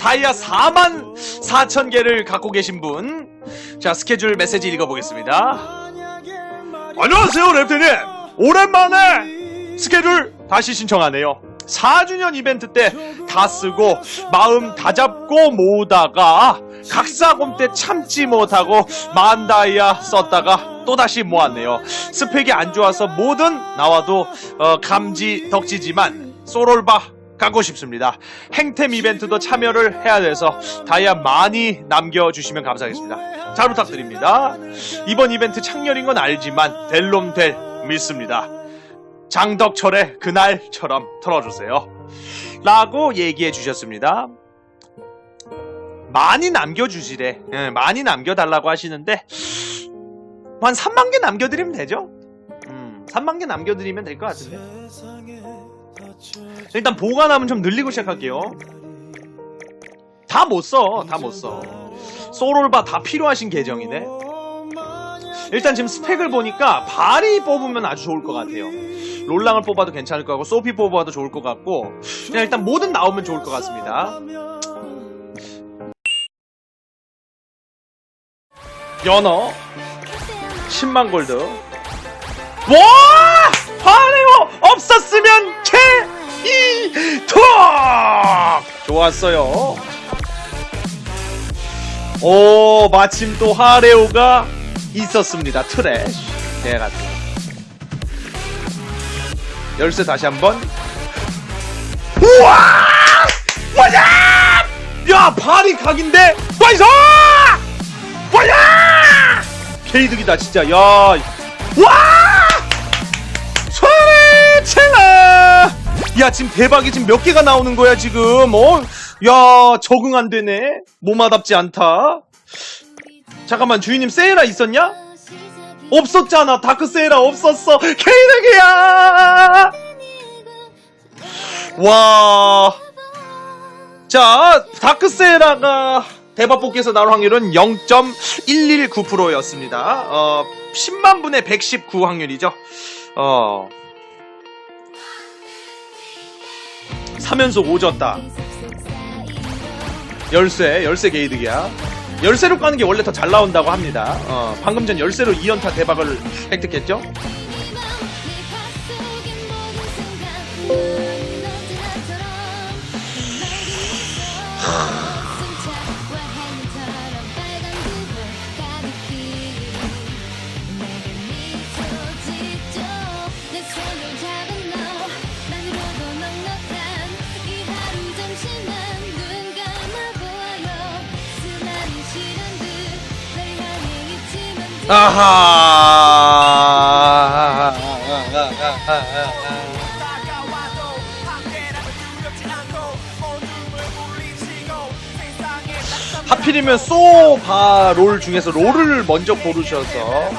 다이아 4만 4천 개를 갖고 계신 분. 자, 스케줄 메시지 읽어보겠습니다. 안녕하세요, 랩트님! 오랜만에 스케줄 다시 신청하네요. 4주년 이벤트 때 다 쓰고 마음 다 잡고 모으다가 각사곰 때 참지 못하고 만 다이아 썼다가 또다시 모았네요. 스펙이 안 좋아서 뭐든 나와도 어, 감지 덕지지만 소롤바 가고 싶습니다. 행템 이벤트도 참여를 해야 돼서 다이아 많이 남겨주시면 감사하겠습니다. 잘 부탁드립니다. 이번 이벤트 창렬인 건 알지만 델롬 델 믿습니다. 장덕철의 그날처럼 털어주세요. 라고 얘기해 주셨습니다. 많이 남겨주시래. 예, 많이 남겨달라고 하시는데, 한 3만 개 남겨드리면 되죠? 음, 3만 개 남겨드리면 될 것 같은데. 일단 보관함은 좀 늘리고 시작할게요. 다 못 써, 다 못 써. 소롤바 다 필요하신 계정이네. 일단 지금 스펙을 보니까 바리 뽑으면 아주 좋을 것 같아요. 롤랑을 뽑아도 괜찮을 것 같고 소피 뽑아도 좋을 것 같고 그냥 일단 뭐든 나오면 좋을 것 같습니다. 연어 10만 골드 와! 화내고 없었으면 케이 톡! 좋았어요. 오 마침 또 하레오가 있었습니다. 트래쉬. 대같은 열쇠 다시 한 번. 우와! 뭐야! 야 발이 각인데? 나이스 뭐야 개이득이다 진짜. 야 와 야 지금 대박이 지금 몇 개가 나오는 거야 지금 어 야 적응 안 되네 몸아답지 않다 잠깐만 주인님 세이라 있었냐? 없었잖아 다크 세이라 없었어 개이득이야 와. 자, 다크세라가 대박 뽑기에서 나올 확률은 0.119%였습니다. 어, 10만 분의 119 확률이죠. 어. 3연속 오졌다. 열쇠, 열쇠 게이득이야. 열쇠로 까는 게 원래 더 잘 나온다고 합니다. 어, 방금 전 열쇠로 2연타 대박을 획득했죠? 아하. 하필이면 소바 롤 중에서 롤을 먼저 고르셔서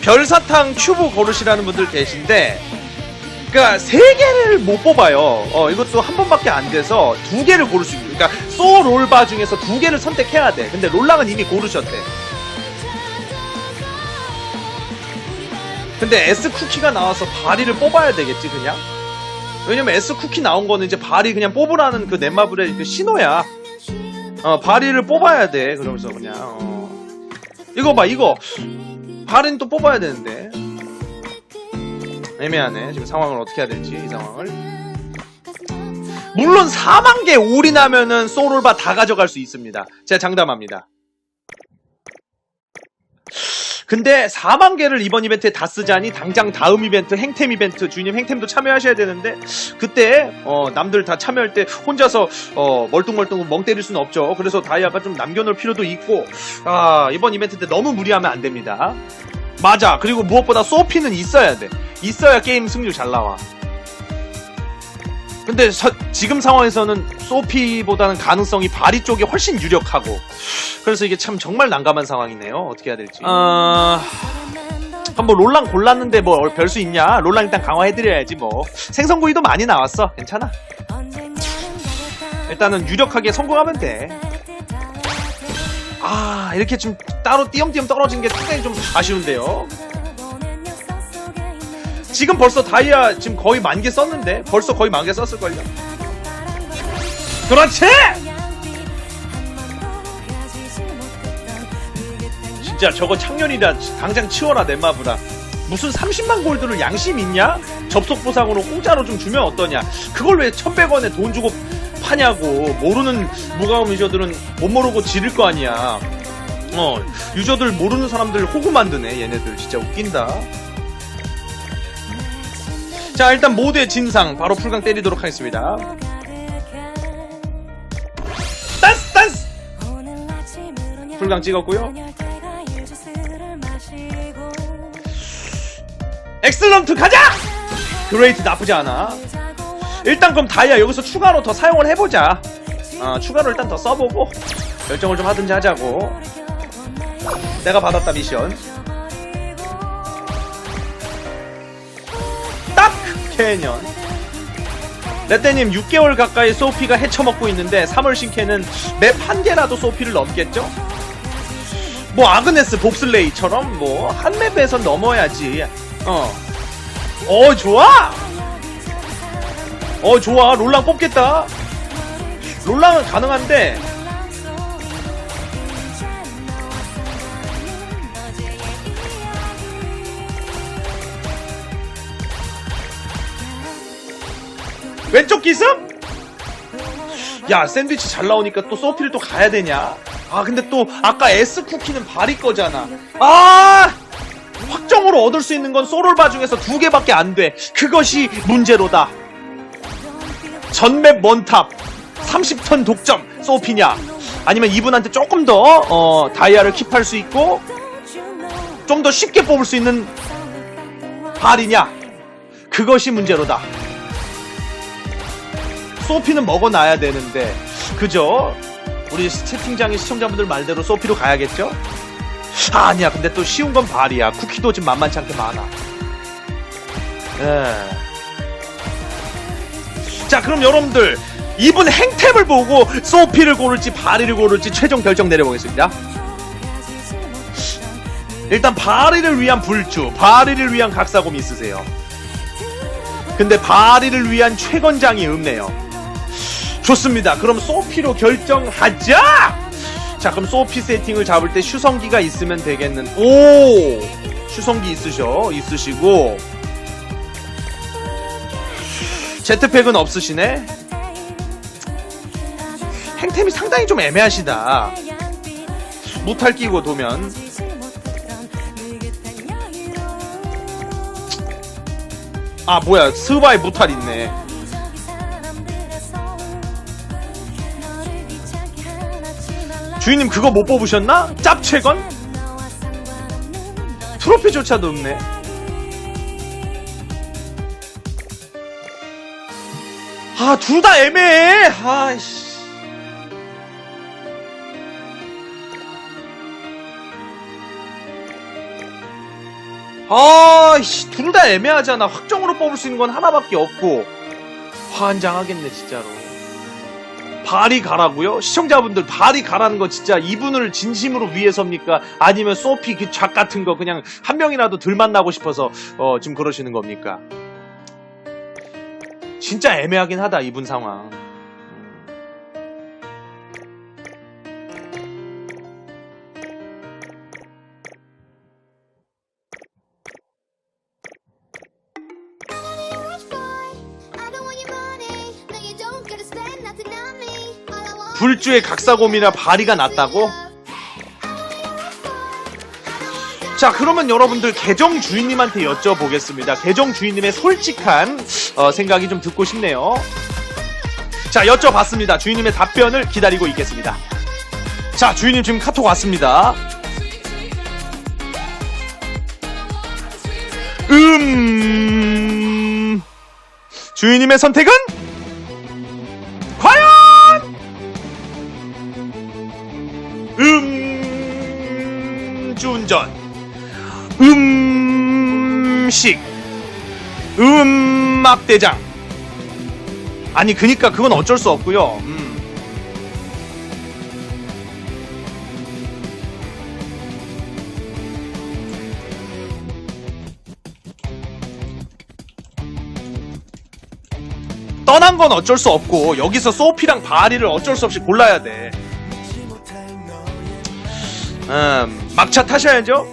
별사탕 큐브 고르시라는 분들 계신데 그러니까 세 개를 못 뽑아요. 어 이것도 한 번밖에 안 돼서 두 개를 고를 수 있는. 그러니까 소 롤바 중에서 두 개를 선택해야 돼. 근데 롤랑은 이미 고르셨대. 근데 S 쿠키가 나와서 바리를 뽑아야 되겠지 그냥. 왜냐면 S 쿠키 나온 거는 이제 바리 그냥 뽑으라는 그 넷마블의 그 신호야. 어 바리를 뽑아야 돼. 그러면서 그냥. 어. 이거 봐 이거 바리는 또 뽑아야 되는데. 애매하네. 지금 상황을 어떻게 해야 될지 이 상황을. 물론 4만 개 올인하면은 소울바 다 가져갈 수 있습니다. 제가 장담합니다. 근데 4만 개를 이번 이벤트에 다 쓰자니 당장 다음 이벤트 행템 이벤트 주님 행템도 참여하셔야 되는데 그때 어, 남들 다 참여할 때 혼자서 어, 멀뚱멀뚱 멍 때릴 수는 없죠. 그래서 다이아가 좀 남겨놓을 필요도 있고 아, 이번 이벤트 때 너무 무리하면 안 됩니다. 맞아. 그리고 무엇보다 소피는 있어야 돼. 있어야 게임 승률 잘 나와. 근데 서- 지금 상황에서는 소피보다는 가능성이 바리 쪽이 훨씬 유력하고 그래서 이게 참 정말 난감한 상황이네요. 어떻게 해야 될지. 어... 한번 롤랑 골랐는데 뭐 별 수 있냐? 롤랑 일단 강화해드려야지 뭐. 생선구이도 많이 나왔어. 괜찮아. 일단은 유력하게 성공하면 돼. 아 이렇게 좀 따로 띄엄띄엄 떨어진 게 상당히 좀 아쉬운데요. 지금 벌써 다이아 지금 거의 만 개 썼는데 벌써 거의 만 개 썼을걸요. 그렇지! 진짜 저거 창년이다 당장 치워라 넷마브라 무슨 30만 골드를 양심 있냐? 접속 보상으로 공짜로 좀 주면 어떠냐? 그걸 왜 1100원에 돈 주고 파냐고 모르는 무가음 유저들은 못 모르고 지를 거 아니야 어 유저들 모르는 사람들 호구 만드네 얘네들 진짜 웃긴다 자 일단 모두의 진상 바로 풀강 때리도록 하겠습니다. 댄스 댄스! 불강 찍었고요. 엑슬런트 가자! 그레이트 나쁘지 않아. 일단 그럼 다이아 여기서 추가로 더 사용을 해보자. 어, 추가로 일단 더 써보고 결정을 좀 하든지 하자고. 내가 받았다 미션 딱 캐년. 레떼님 6개월 가까이 소피가 헤쳐먹고 있는데 3월 신캐는 맵 한 개라도 소피를 넘겠죠? 뭐 아그네스 봅슬레이처럼 뭐 한 맵에선 넘어야지. 어. 어 좋아! 어 좋아. 롤랑 뽑겠다. 롤랑은 가능한데 왼쪽 기습? 야 샌드위치 잘 나오니까 또 소피를 또 가야 되냐 아 근데 또 아까 S 쿠키는 발이 거잖아 아 확정으로 얻을 수 있는 건 소롤바 중에서 두 개밖에 안 돼. 그것이 문제로다. 전맵 원탑 30턴 독점 소피냐? 아니면 이분한테 조금 더 어, 다이아를 킵할 수 있고 좀 더 쉽게 뽑을 수 있는 발이냐? 그것이 문제로다. 소피는 먹어놔야 되는데 그죠? 우리 채팅장의 시청자분들 말대로 소피로 가야겠죠? 아, 아니야. 근데 또 쉬운 건 발이야. 쿠키도 지금 만만치 않게 많아. 예. 자, 그럼 여러분들 이분 행템을 보고 소피를 고를지 바리를 고를지 최종 결정 내려보겠습니다. 일단 바리를 위한 불주, 바리를 위한 각사곰 있으세요. 근데 바리를 위한 최건장이 없네요. 좋습니다. 그럼 소피로 결정하자! 자, 그럼 소피 세팅을 잡을 때 슈성기가 있으면 되겠는. 오! 슈성기 있으셔. 있으시고. 제트팩은 없으시네? 행템이 상당히 좀 애매하시다. 무탈 끼고 도면. 아, 뭐야. 스바이 무탈 있네. 주인님 그거 못 뽑으셨나? 짭채건? 트로피조차도 없네. 아, 둘 다 애매해. 아이씨. 아이씨, 둘 다 애매하잖아. 확정으로 뽑을 수 있는 건 하나밖에 없고. 환장하겠네, 진짜로. 발이 가라고요? 시청자분들 발이 가라는 거 진짜 이분을 진심으로 위해서입니까? 아니면 소피 그작 같은 거 그냥 한 명이라도 덜 만나고 싶어서 어, 지금 그러시는 겁니까? 진짜 애매하긴 하다 이분 상황. 불주의 각사곰이나 바리가 낫다고? 자 그러면 여러분들 계정 주인님한테 여쭤보겠습니다. 계정 주인님의 솔직한 어, 생각이 좀 듣고 싶네요. 자 여쭤봤습니다. 주인님의 답변을 기다리고 있겠습니다. 자 주인님 지금 카톡 왔습니다. 음 주인님의 선택은 운전. 음식. 음악 대장. 아니 그니까 그건 어쩔 수 없고요. 음. 떠난 건 어쩔 수 없고 여기서 소피랑 바리를 어쩔 수 없이 골라야 돼. 음, 막차 타셔야죠.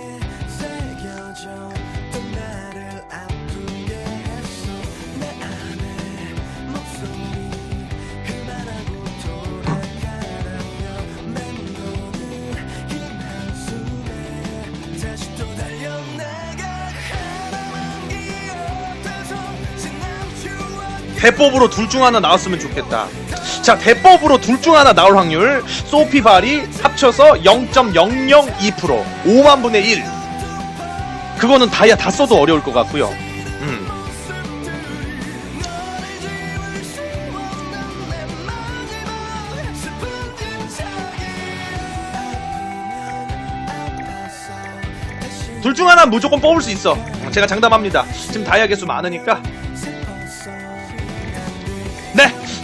대법으로 둘 중 하나 나왔으면 좋겠다. 자, 대법으로 둘 중 하나 나올 확률. 소피 발이 합쳐서 0.002%. 5만 분의 1. 그거는 다이아 다 써도 어려울 것 같고요. 음. 둘 중 하나 무조건 뽑을 수 있어. 제가 장담합니다. 지금 다이아 개수 많으니까.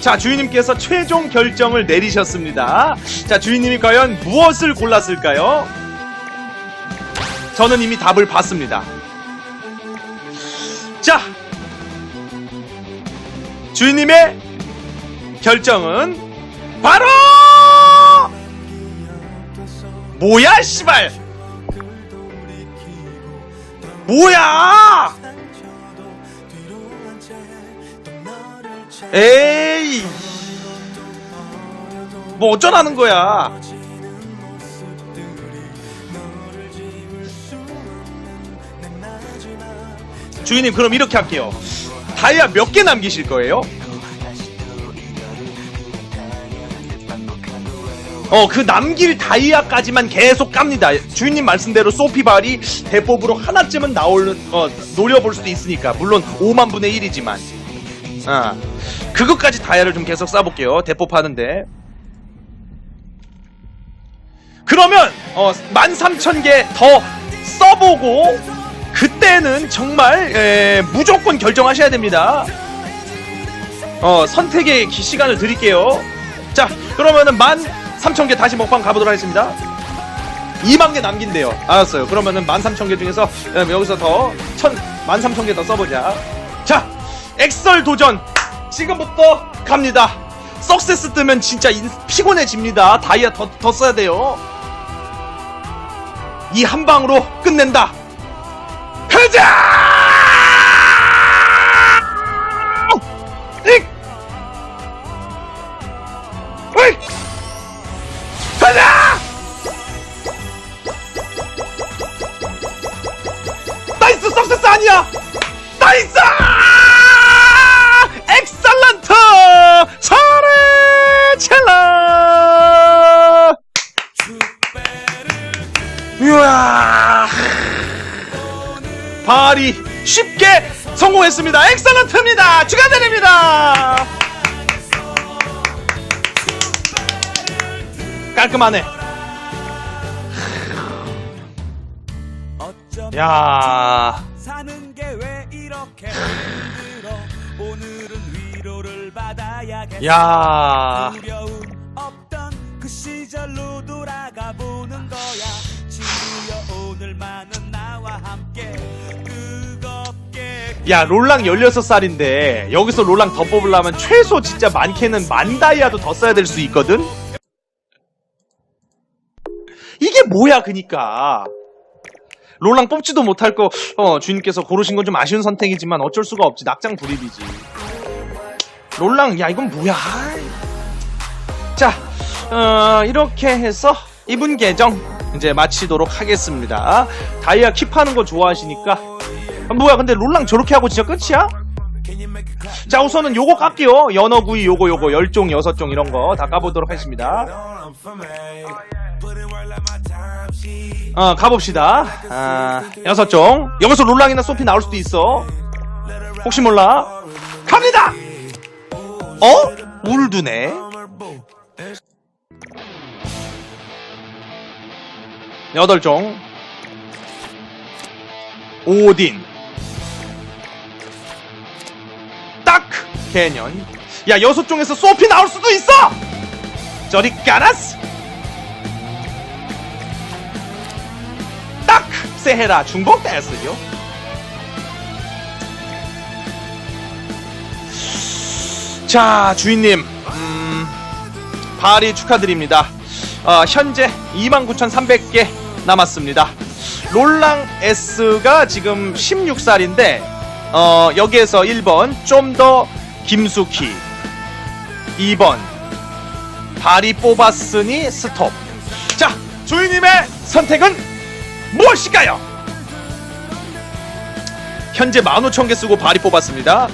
자, 주인님께서 최종 결정을 내리셨습니다. 자, 주인님이 과연 무엇을 골랐을까요? 저는 이미 답을 봤습니다. 자, 주인님의 결정은 바로 뭐야, 씨발! 뭐야! 에이! 뭐 어쩌라는 거야? 주인님 그럼 이렇게 할게요. 다이아 몇 개 남기실 거예요? 어, 그 남길 다이아까지만 계속 깝니다. 주인님 말씀대로 소피발이 대법으로 하나쯤은 나올, 어, 노려볼 수도 있으니까. 물론 5만 분의 1이지만. 아, 그것까지 다이아를 좀 계속 쌓아볼게요. 대법 하는데. 그러면, 어, 13,000개 더 써보고, 그때는 정말, 에, 무조건 결정하셔야 됩니다. 어, 선택의 기- 시간을 드릴게요. 자, 그러면은 13,000개 다시 먹방 가보도록 하겠습니다. 2만 개 남긴대요. 알았어요. 그러면은 13,000개 중에서 음, 여기서 더1 13,000개 더 써보자. 자, 엑설 도전 지금부터 갑니다. 석세스 뜨면 진짜 인- 피곤해집니다. 다이아 더, 더 써야 돼요. 이 한 방으로 끝낸다. 가자! 우와! 발이 쉽게 성공했습니다. 엑설런트입니다. 축하드립니다. 깔끔하네. 야. 받아야 야, 롤랑 16살인데, 여기서 롤랑 더 뽑으려면 최소 진짜 많게는 만 다이아도 더 써야 될 수 있거든? 이게 뭐야, 그니까. 롤랑 뽑지도 못할 거, 어, 주인께서 고르신 건 좀 아쉬운 선택이지만 어쩔 수가 없지. 낙장 불입이지. 롤랑, 야, 이건 뭐야. 자, 어, 이렇게 해서 이분 계정 이제 마치도록 하겠습니다. 다이아 킵하는 거 좋아하시니까. 아, 뭐야, 근데 롤랑 저렇게 하고 진짜 끝이야? 자, 우선은 요거 깎게요. 연어구이 요거 요거 열종 여섯 종 이런 거 다 까보도록 하겠습니다. 어, 가봅시다. 아, 여섯 종. 여기서 롤랑이나 소피 나올 수도 있어. 혹시 몰라. 갑니다! 어? 울두네. 여덟 종. 오딘. 딱! 개년. 야, 여섯 종에서 소피 나올 수도 있어! 저리 까라스! 딱! 세헤라 중복 됐어요. 자 주인님 음, 발이 축하드립니다 어, 현재 29,300개 남았습니다 롤랑 S가 지금 16살인데 어, 여기에서 1번 좀 더 김숙희. 2번. 발이 뽑았으니 스톱. 자 주인님의 선택은 무엇일까요? 현재 15,000개 쓰고 발이 뽑았습니다.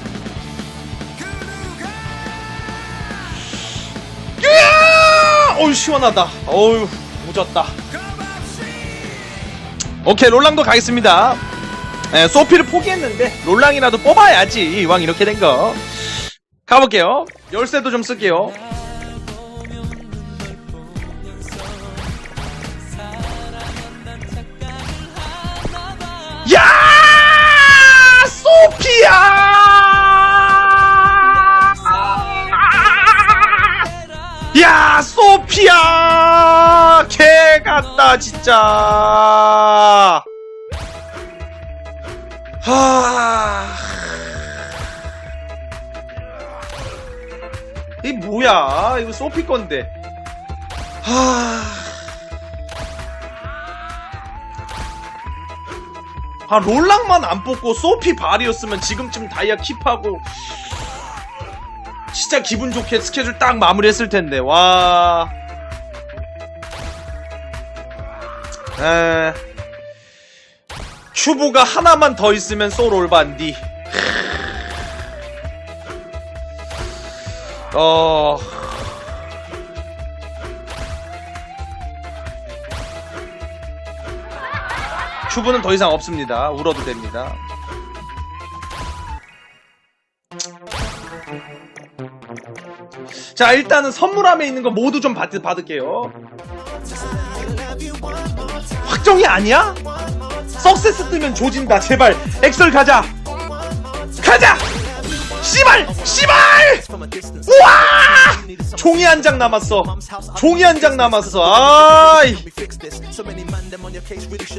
으아! 어우 시원하다. 어우 오졌다 오케이 롤랑도 가겠습니다. 에, 소피를 포기했는데 롤랑이라도 뽑아야지. 이왕 이렇게 된 거. 가볼게요. 열쇠도 좀 쓸게요. 야! 소피야 소피야 개 같다 진짜. 하... 이 뭐야? 이거 소피 건데. 하... 아 롤랑만 안 뽑고 소피 발이었으면 지금쯤 다이아 킵하고 진짜 기분 좋게 스케줄 딱 마무리했을 텐데 와. 에. 큐브가 하나만 더 있으면 소롤반디. 어. 큐브는 더 이상 없습니다. 울어도 됩니다. 자 일단은 선물함에 있는 거 모두 좀 받, 받을게요. 확정이 아니야? 석세스 뜨면 조진다 제발. 엑셀 가자. 가자 씨발! 씨발! 우와! 종이 한 장 남았어. 종이 한 장 남았어. 아이.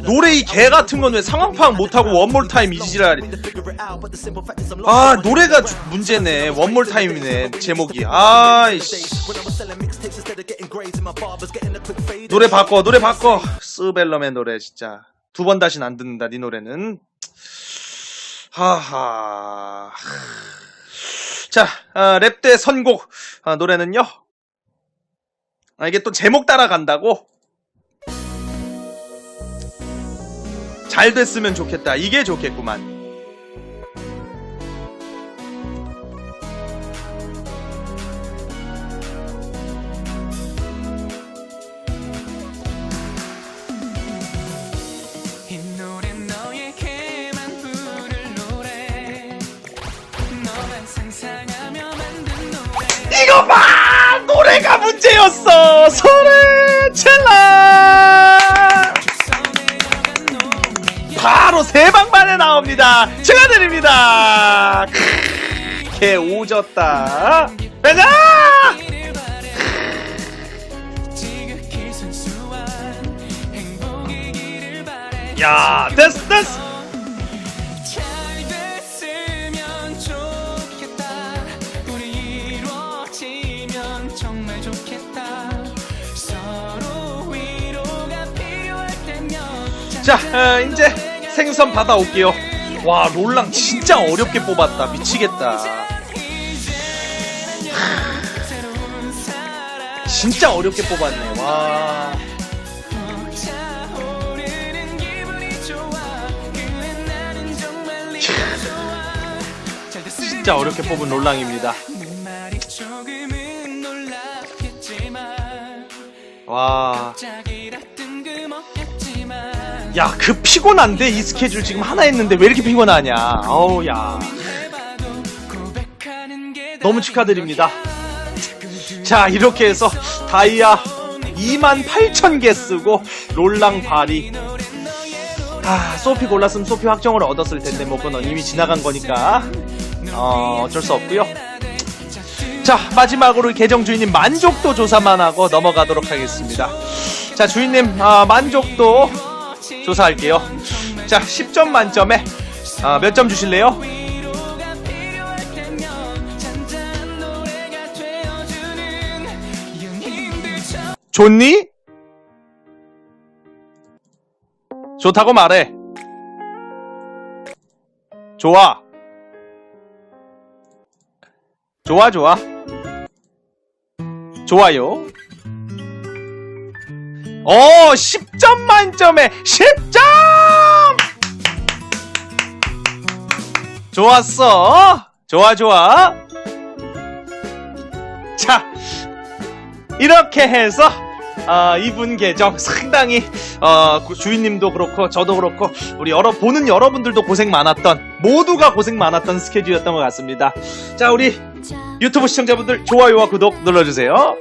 노래 이 개 같은 건 왜 상황 파악 못하고 원몰 타임 이지랄이 아 노래가 주- 문제네. 원몰 타임이네 제목이. 아이씨. 노래 바꿔 노래 바꿔. 스벨럼의 노래 진짜. 두 번 다신 안 듣는다 네 노래는. 하하 자 아, 랩대 선곡 아, 노래는요? 아, 이게 또 제목 따라간다고? 잘 됐으면 좋겠다. 이게 좋겠구만 소리 노래 바로 세방 만에 나옵니다. 축하드립니다. 개 오졌다. 가자! 야 됐어 됐어 자 어, 이제 생선 받아올게요. 와 롤랑 진짜 어렵게 뽑았다. 미치겠다. 진짜 어렵게 뽑았네. 와. 진짜 어렵게 뽑은 롤랑입니다. 와 야, 그 피곤한데 이 스케줄 지금 하나 했는데 왜 이렇게 피곤하냐? 어우, 야. 너무 축하드립니다. 자, 이렇게 해서 다이아 28,000개 쓰고 롤랑 바리. 아, 소피 골랐으면 소피 확정을 얻었을 텐데 뭐 그건 이미 지나간 거니까 어, 어쩔 수 없고요. 자, 마지막으로 계정 주인님 만족도 조사만 하고 넘어가도록 하겠습니다. 자, 주인님 아, 만족도 조사할게요. 자, 10점 만점에 어, 아, 몇 점 주실래요? 좋니? 좋다고 말해. 좋아. 좋아, 좋아. 좋아요. 어, 10점 만점에 10점! 좋았어. 좋아, 좋아. 자, 이렇게 해서 아, 이분 계정 상당히 어, 그 주인님도 그렇고 저도 그렇고 우리 여러 보는 여러분들도 고생 많았던 모두가 고생 많았던 스케줄이었던 것 같습니다. 자, 우리 유튜브 시청자분들 좋아요와 구독 눌러주세요.